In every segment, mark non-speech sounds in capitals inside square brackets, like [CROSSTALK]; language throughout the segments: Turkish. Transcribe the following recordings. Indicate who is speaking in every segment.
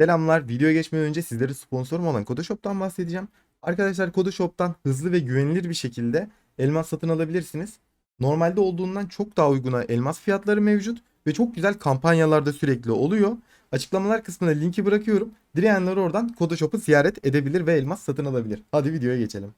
Speaker 1: Selamlar. Videoya geçmeden önce sizlere sponsorum olan Kodoshop'tan bahsedeceğim. Arkadaşlar Kodoshop'tan hızlı ve güvenilir bir şekilde elmas satın alabilirsiniz. Normalde olduğundan çok daha uyguna elmas fiyatları mevcut ve çok güzel kampanyalarda sürekli oluyor. Açıklamalar kısmına linki bırakıyorum. Dileyenler oradan Kodoshop'u ziyaret edebilir ve elmas satın alabilir. Hadi videoya geçelim.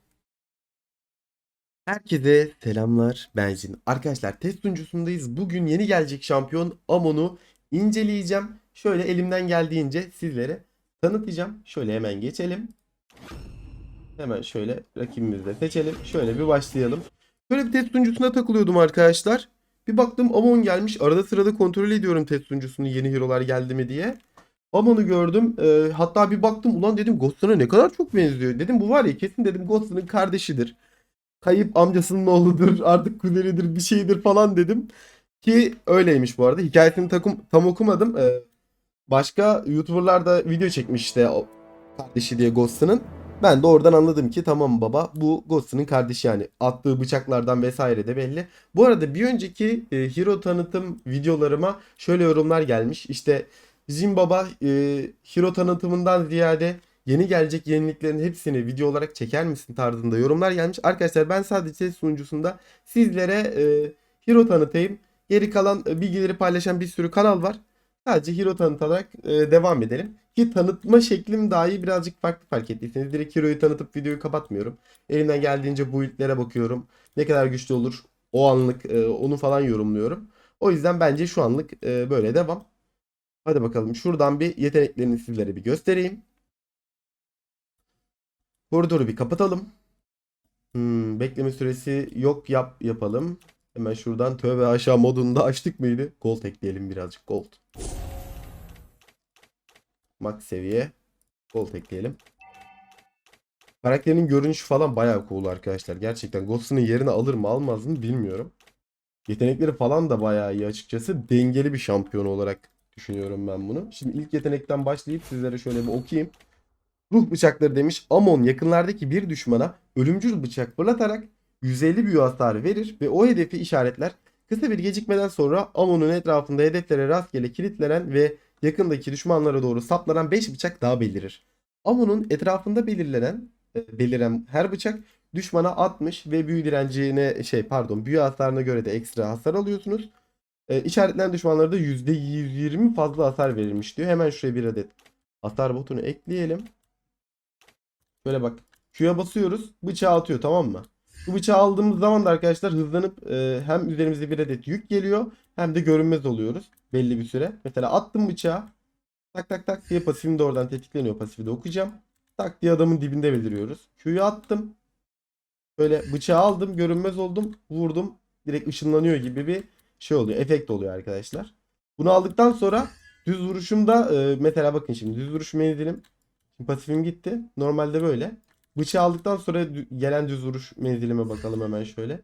Speaker 1: Herkese selamlar ben Jin. Arkadaşlar test sunucusundayız. Bugün yeni gelecek şampiyon Amon'u inceleyeceğim. Şöyle elimden geldiğince sizlere tanıtacağım. Şöyle hemen geçelim. Hemen şöyle rakibimizi de seçelim. Şöyle bir başlayalım. Şöyle bir test sunucusuna takılıyordum arkadaşlar. Bir baktım Amon gelmiş. Arada sırada kontrol ediyorum test sunucusunu yeni hero'lar geldi mi diye. Amon'u gördüm. Ee, hatta bir baktım ulan dedim Ghost'una ne kadar çok benziyor. Dedim bu var ya kesin dedim Ghost'un kardeşidir. Kayıp amcasının oğludur artık kuzenidir bir şeydir falan dedim. Ki öyleymiş bu arada. Hikayesini takım, tam okumadım. Ee, başka YouTuber'lar da video çekmiş işte o kardeşi diye Ghost'un. Ben de oradan anladım ki tamam baba bu Ghost'un kardeşi yani. Attığı bıçaklardan vesaire de belli. Bu arada bir önceki e, hero tanıtım videolarıma şöyle yorumlar gelmiş. İşte Jin Baba e, hero tanıtımından ziyade yeni gelecek yeniliklerin hepsini video olarak çeker misin tarzında yorumlar gelmiş. Arkadaşlar ben sadece sunucusunda sizlere e, hero tanıtayım. Geri kalan e, bilgileri paylaşan bir sürü kanal var. Sadece hero tanıtarak e, devam edelim. Ki tanıtma şeklim dahi birazcık farklı fark ettiyseniz. Direkt hero'yu tanıtıp videoyu kapatmıyorum. Elimden geldiğince build'lere bakıyorum. Ne kadar güçlü olur o anlık e, onu falan yorumluyorum. O yüzden bence şu anlık e, böyle devam. Hadi bakalım şuradan bir yeteneklerini sizlere bir göstereyim. Koridoru bir kapatalım. Hmm, bekleme süresi yok yap yapalım. Hemen şuradan tövbe aşağı modunda açtık mıydı? Gold ekleyelim birazcık gold. Max seviye. Gold ekleyelim. Karakterin görünüşü falan bayağı cool arkadaşlar. Gerçekten Ghost'un yerini alır mı almaz mı bilmiyorum. Yetenekleri falan da bayağı iyi açıkçası. Dengeli bir şampiyon olarak düşünüyorum ben bunu. Şimdi ilk yetenekten başlayıp sizlere şöyle bir okuyayım. Ruh bıçakları demiş. Amon yakınlardaki bir düşmana ölümcül bıçak fırlatarak 150 büyü hasarı verir ve o hedefi işaretler. Kısa bir gecikmeden sonra Amon'un etrafında hedeflere rastgele kilitlenen ve yakındaki düşmanlara doğru saplanan 5 bıçak daha belirir. Amon'un etrafında belirlenen e, beliren her bıçak düşmana 60 ve büyü direncine şey pardon büyü hasarına göre de ekstra hasar alıyorsunuz. E, işaretlenen düşmanlara da %120 fazla hasar verilmiş diyor. Hemen şuraya bir adet hasar botunu ekleyelim. Şöyle bak. Q'ya basıyoruz. Bıçağı atıyor tamam mı? Bu bıçağı aldığımız zaman da arkadaşlar hızlanıp e, hem üzerimize bir adet yük geliyor hem de görünmez oluyoruz belli bir süre. Mesela attım bıçağı. Tak tak tak diye pasifim de oradan tetikleniyor. Pasifi de okuyacağım. Tak diye adamın dibinde beliriyoruz. Q'yu attım. Böyle bıçağı aldım. Görünmez oldum. Vurdum. Direkt ışınlanıyor gibi bir şey oluyor. Efekt oluyor arkadaşlar. Bunu aldıktan sonra düz vuruşumda e, mesela bakın şimdi düz vuruş. Şimdi pasifim gitti. Normalde böyle. Bıçağı aldıktan sonra gelen düz vuruş menzilime bakalım hemen şöyle.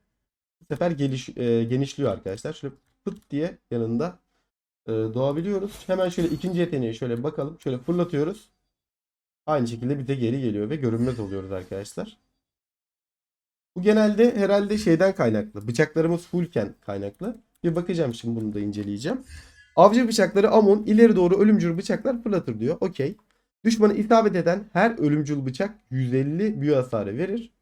Speaker 1: Bu sefer geliş, e, genişliyor arkadaşlar. Şöyle pıt diye yanında e, doğabiliyoruz. Hemen şöyle ikinci yeteneği şöyle bir bakalım. Şöyle fırlatıyoruz. Aynı şekilde bize geri geliyor ve görünmez oluyoruz arkadaşlar. Bu genelde herhalde şeyden kaynaklı. Bıçaklarımız fullken kaynaklı. Bir bakacağım şimdi bunu da inceleyeceğim. Avcı bıçakları Amon ileri doğru ölümcül bıçaklar fırlatır diyor. Okey. Düşmanı isabet eden her ölümcül bıçak 150 büyü hasarı verir.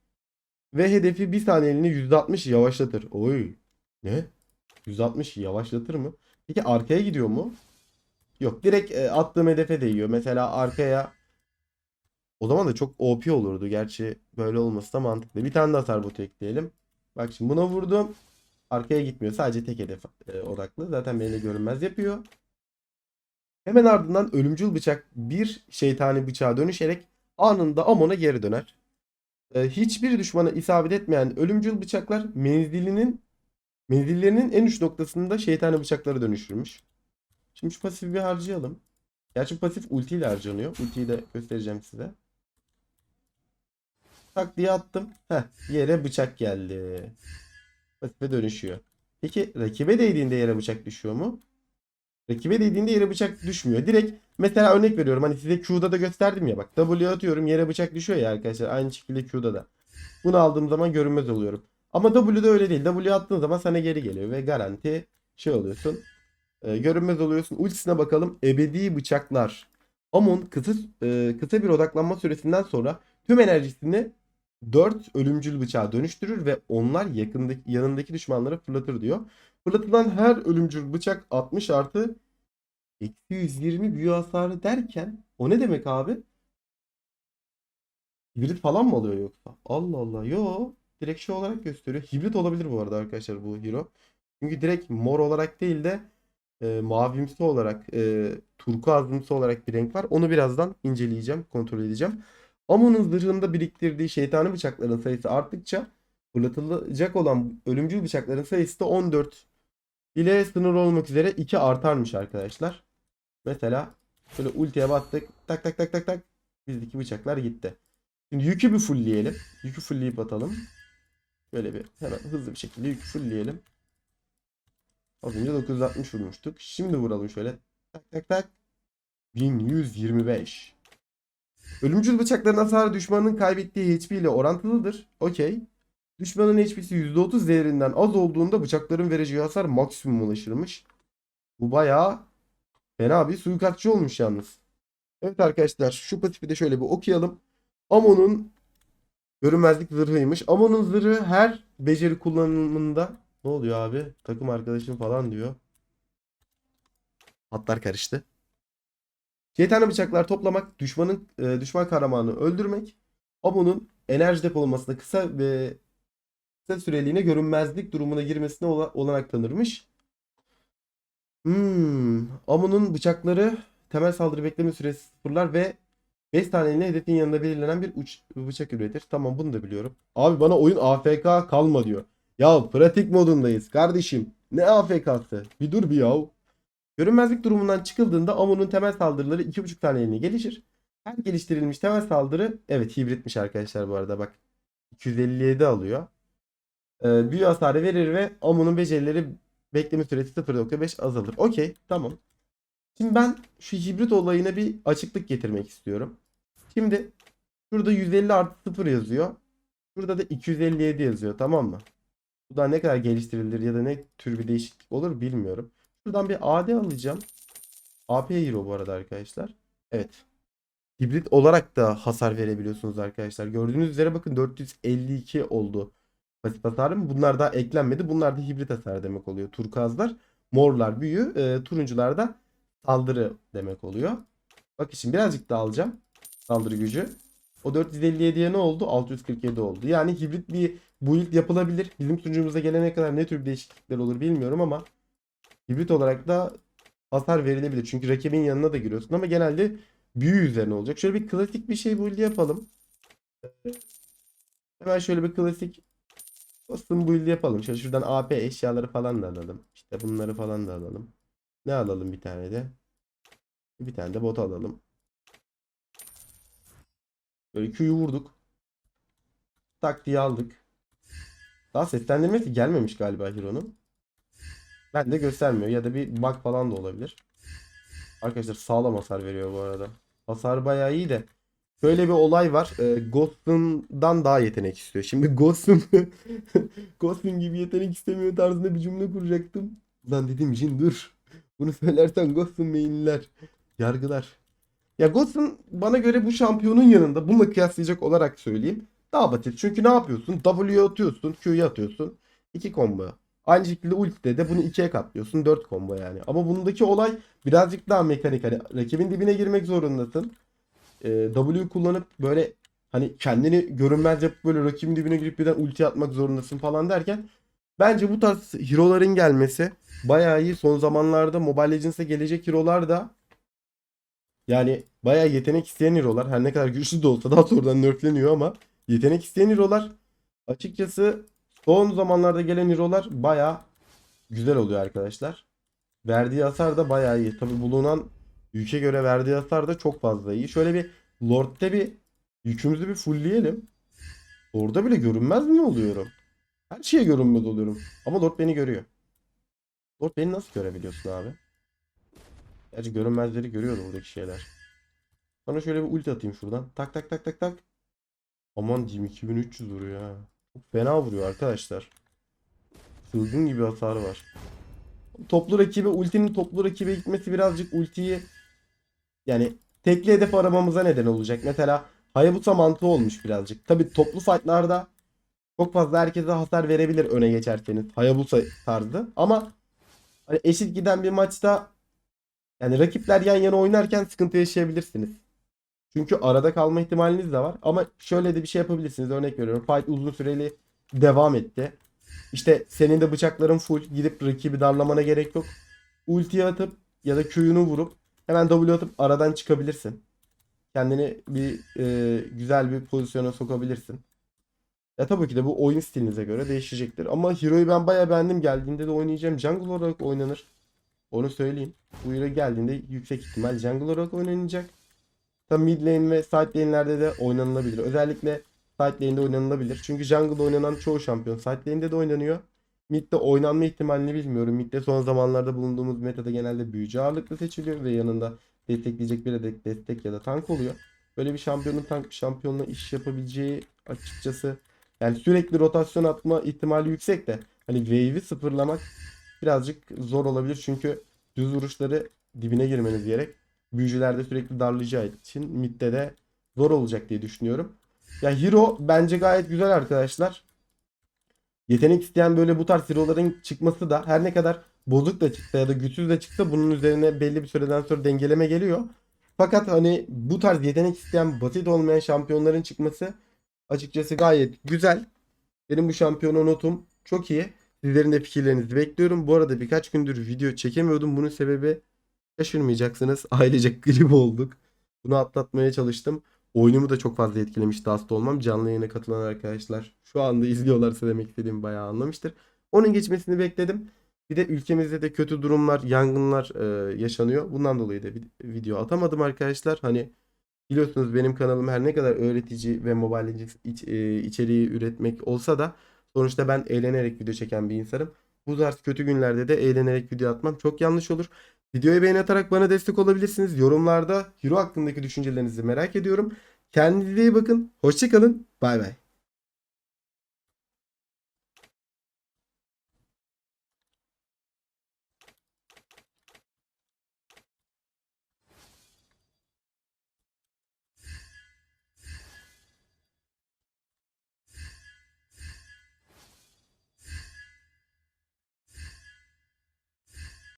Speaker 1: Ve hedefi bir saniyeliğine %60 yavaşlatır. Oy. Ne? 160 yavaşlatır mı? Peki arkaya gidiyor mu? Yok direkt e, attığım hedefe değiyor. Mesela arkaya o zaman da çok OP olurdu. Gerçi böyle olması da mantıklı. Bir tane de hasar botu ekleyelim. Bak şimdi buna vurdum. Arkaya gitmiyor. Sadece tek hedef e, odaklı. Zaten beni görünmez yapıyor. Hemen ardından ölümcül bıçak bir şeytani bıçağa dönüşerek anında Amon'a geri döner. Ee, hiçbir düşmana isabet etmeyen ölümcül bıçaklar menzilinin menzillerinin en uç noktasında şeytani bıçaklara dönüşürmüş. Şimdi şu pasifi bir harcayalım. Gerçi pasif ulti ile harcanıyor. Ultiyi de göstereceğim size. Tak diye attım. Heh, yere bıçak geldi. Pasife dönüşüyor. Peki rakibe değdiğinde yere bıçak düşüyor mu? Rakibe değdiğinde yere bıçak düşmüyor. Direkt mesela örnek veriyorum. Hani size Q'da da gösterdim ya bak. W atıyorum yere bıçak düşüyor ya arkadaşlar. Aynı şekilde Q'da da. Bunu aldığım zaman görünmez oluyorum. Ama W'da öyle değil. W attığın zaman sana geri geliyor ve garanti şey oluyorsun. e, görünmez oluyorsun. Ultisine bakalım. Ebedi bıçaklar. Amon kısa, e, kısa bir odaklanma süresinden sonra tüm enerjisini 4 ölümcül bıçağa dönüştürür ve onlar yakındaki, yanındaki düşmanlara fırlatır diyor. Fırlatılan her ölümcül bıçak 60 artı eksi 120 büyü hasarı derken o ne demek abi? Hibrit falan mı oluyor yoksa? Allah Allah. Yo. Direkt şey olarak gösteriyor. Hibrit olabilir bu arada arkadaşlar bu hero. Çünkü direkt mor olarak değil de e, mavimsi olarak, e, turkuazımsı olarak bir renk var. Onu birazdan inceleyeceğim, kontrol edeceğim. Amon'un zırhında biriktirdiği şeytani bıçakların sayısı arttıkça fırlatılacak olan ölümcül bıçakların sayısı da 14 ile sınır olmak üzere 2 artarmış arkadaşlar. Mesela şöyle ultiye bastık. Tak tak tak tak tak. Bizdeki bıçaklar gitti. Şimdi yükü bir fullleyelim. Yükü fullleyip atalım. Böyle bir hemen hızlı bir şekilde yükü fullleyelim. Az önce 960 vurmuştuk. Şimdi vuralım şöyle. Tak tak tak. 1125. Ölümcül bıçakların hasarı düşmanın kaybettiği HP ile orantılıdır. Okey. Düşmanın HP'si %30 değerinden az olduğunda bıçakların vereceği hasar maksimum ulaşırmış. Bu bayağı fena bir suikastçı olmuş yalnız. Evet arkadaşlar şu pasifi de şöyle bir okuyalım. Amon'un görünmezlik zırhıymış. Amon'un zırhı her beceri kullanımında ne oluyor abi? Takım arkadaşım falan diyor. Hatlar karıştı. Şeytani bıçaklar toplamak, düşmanın e, düşman kahramanı öldürmek, Amon'un enerji depolamasına kısa ve kısa süreliğine görünmezlik durumuna girmesine ola- olanak tanırmış. Hmm, Amon'un bıçakları temel saldırı bekleme süresi sıfırlar ve 5 taneyle hedefin yanında belirlenen bir uç, bıçak üretir. Tamam bunu da biliyorum. Abi bana oyun AFK kalma diyor. Ya pratik modundayız kardeşim. Ne AFK'sı? Bir dur bir yahu. Görünmezlik durumundan çıkıldığında Amon'un temel saldırıları 2.5 taneliğine gelişir. Her geliştirilmiş temel saldırı evet hibritmiş arkadaşlar bu arada bak. 257 alıyor. Ee, büyü hasarı verir ve Amon'un becerileri bekleme süresi 0.5 azalır. Okey tamam. Şimdi ben şu hibrit olayına bir açıklık getirmek istiyorum. Şimdi şurada 150 artı 0 yazıyor. Şurada da 257 yazıyor tamam mı? Bu da ne kadar geliştirilir ya da ne tür bir değişiklik olur bilmiyorum. Şuradan bir AD alacağım. AP Hero bu arada arkadaşlar. Evet. Hibrit olarak da hasar verebiliyorsunuz arkadaşlar. Gördüğünüz üzere bakın 452 oldu. Pasif hasarım. Bunlar daha eklenmedi. Bunlar da hibrit hasar demek oluyor. Turkuazlar, morlar büyü, e, turuncular da saldırı demek oluyor. Bak şimdi birazcık daha alacağım. Saldırı gücü. O 457'ye ne oldu? 647 oldu. Yani hibrit bir build yapılabilir. Bizim sunucumuza gelene kadar ne tür değişiklikler olur bilmiyorum ama hibrit olarak da hasar verilebilir. Çünkü rakibin yanına da giriyorsun ama genelde büyü üzerine olacak. Şöyle bir klasik bir şey build yapalım. Hemen şöyle bir klasik custom build yapalım. Şöyle şuradan AP eşyaları falan da alalım. İşte bunları falan da alalım. Ne alalım bir tane de? Bir tane de bot alalım. Böyle Q'yu vurduk. Tak diye aldık. Daha seslendirmesi gelmemiş galiba Hero'nun. Ben de göstermiyor ya da bir bug falan da olabilir. Arkadaşlar sağlam hasar veriyor bu arada. Hasar bayağı iyi de. Şöyle bir olay var. E, Ghost'undan daha yetenek istiyor. Şimdi Ghost'un [LAUGHS] Ghost'un gibi yetenek istemiyor tarzında bir cümle kuracaktım. Lan dedim Jin dur. Bunu söylersen Ghost'un mainler. Yargılar. Ya Ghost'un bana göre bu şampiyonun yanında bununla kıyaslayacak olarak söyleyeyim. Daha basit. Çünkü ne yapıyorsun? W'ye atıyorsun. Q'ya atıyorsun. 2 combo. Aynı şekilde ultide de bunu ikiye katlıyorsun. 4 combo yani. Ama bundaki olay birazcık daha mekanik. Hani rakibin dibine girmek zorundasın. Ee, W kullanıp böyle hani kendini görünmez yapıp böyle rakibin dibine girip birden ulti atmak zorundasın falan derken bence bu tarz hero'ların gelmesi bayağı iyi. Son zamanlarda Mobile Legends'e gelecek hero'lar da yani bayağı yetenek isteyen hero'lar. Her ne kadar güçlü de olsa daha sonradan nerfleniyor ama yetenek isteyen hero'lar açıkçası son zamanlarda gelen hero'lar bayağı güzel oluyor arkadaşlar. Verdiği hasar da bayağı iyi. Tabi bulunan yüke göre verdiği hasar da çok fazla iyi. Şöyle bir Lord'de bir yükümüzü bir fullleyelim. Orada bile görünmez mi oluyorum? Her şeye görünmez oluyorum. Ama Lord beni görüyor. Lord beni nasıl görebiliyorsun abi? Gerçi görünmezleri görüyordu buradaki şeyler. Sonra şöyle bir ulti atayım şuradan. Tak tak tak tak tak. Aman diyeyim 2300 vuruyor ha. Fena vuruyor arkadaşlar. Çılgın gibi hasarı var. Toplu rakibe ultinin toplu rakibe gitmesi birazcık ultiyi yani tekli hedef aramamıza neden olacak. Mesela Hayabusa mantığı olmuş birazcık. Tabi toplu fightlarda çok fazla herkese hasar verebilir öne geçerseniz. Hayabusa tarzı. Ama hani eşit giden bir maçta yani rakipler yan yana oynarken sıkıntı yaşayabilirsiniz. Çünkü arada kalma ihtimaliniz de var. Ama şöyle de bir şey yapabilirsiniz. Örnek veriyorum. Fight uzun süreli devam etti. İşte senin de bıçakların full. Gidip rakibi darlamana gerek yok. Ultiyi atıp ya da Q'yunu vurup hemen W atıp aradan çıkabilirsin. Kendini bir e, güzel bir pozisyona sokabilirsin. Ya tabii ki de bu oyun stilinize göre değişecektir. Ama Hero'yu ben bayağı beğendim. Geldiğinde de oynayacağım. Jungle olarak oynanır. Onu söyleyeyim. Bu Hero geldiğinde yüksek ihtimal jungle olarak oynanacak. Tabii mid lane ve side lane'lerde de oynanılabilir. Özellikle side lane'de oynanılabilir. Çünkü jungle'da oynanan çoğu şampiyon side lane'de de oynanıyor. Mid'de oynanma ihtimalini bilmiyorum. Mid'de son zamanlarda bulunduğumuz metada genelde büyücü ağırlıklı seçiliyor ve yanında destekleyecek bir adet destek ya da tank oluyor. Böyle bir şampiyonun tank şampiyonla iş yapabileceği açıkçası yani sürekli rotasyon atma ihtimali yüksek de hani wave'i sıfırlamak birazcık zor olabilir çünkü düz vuruşları dibine girmeniz gerek. Büyücülerde sürekli darlayacağı için midde de zor olacak diye düşünüyorum. Ya hero bence gayet güzel arkadaşlar. Yetenek isteyen böyle bu tarz hero'ların çıkması da her ne kadar bozuk da çıksa ya da güçsüz de çıksa bunun üzerine belli bir süreden sonra dengeleme geliyor. Fakat hani bu tarz yetenek isteyen basit olmayan şampiyonların çıkması açıkçası gayet güzel. Benim bu şampiyona notum çok iyi. Sizlerin de fikirlerinizi bekliyorum. Bu arada birkaç gündür video çekemiyordum. Bunun sebebi şaşırmayacaksınız. [LAUGHS] Ailecek grip olduk. Bunu atlatmaya çalıştım. Oyunumu da çok fazla etkilemişti hasta olmam. Canlı yayına katılan arkadaşlar şu anda izliyorlarsa demek istediğimi bayağı anlamıştır. Onun geçmesini bekledim. Bir de ülkemizde de kötü durumlar, yangınlar e, yaşanıyor. Bundan dolayı da vid- video atamadım arkadaşlar. Hani biliyorsunuz benim kanalım her ne kadar öğretici ve mobile iç- e, içeriği üretmek olsa da sonuçta ben eğlenerek video çeken bir insanım. Bu tarz kötü günlerde de eğlenerek video atmam çok yanlış olur. Videoyu beğeni atarak bana destek olabilirsiniz. Yorumlarda Hero hakkındaki düşüncelerinizi merak ediyorum. Kendinize iyi bakın. Hoşçakalın. Bay bay.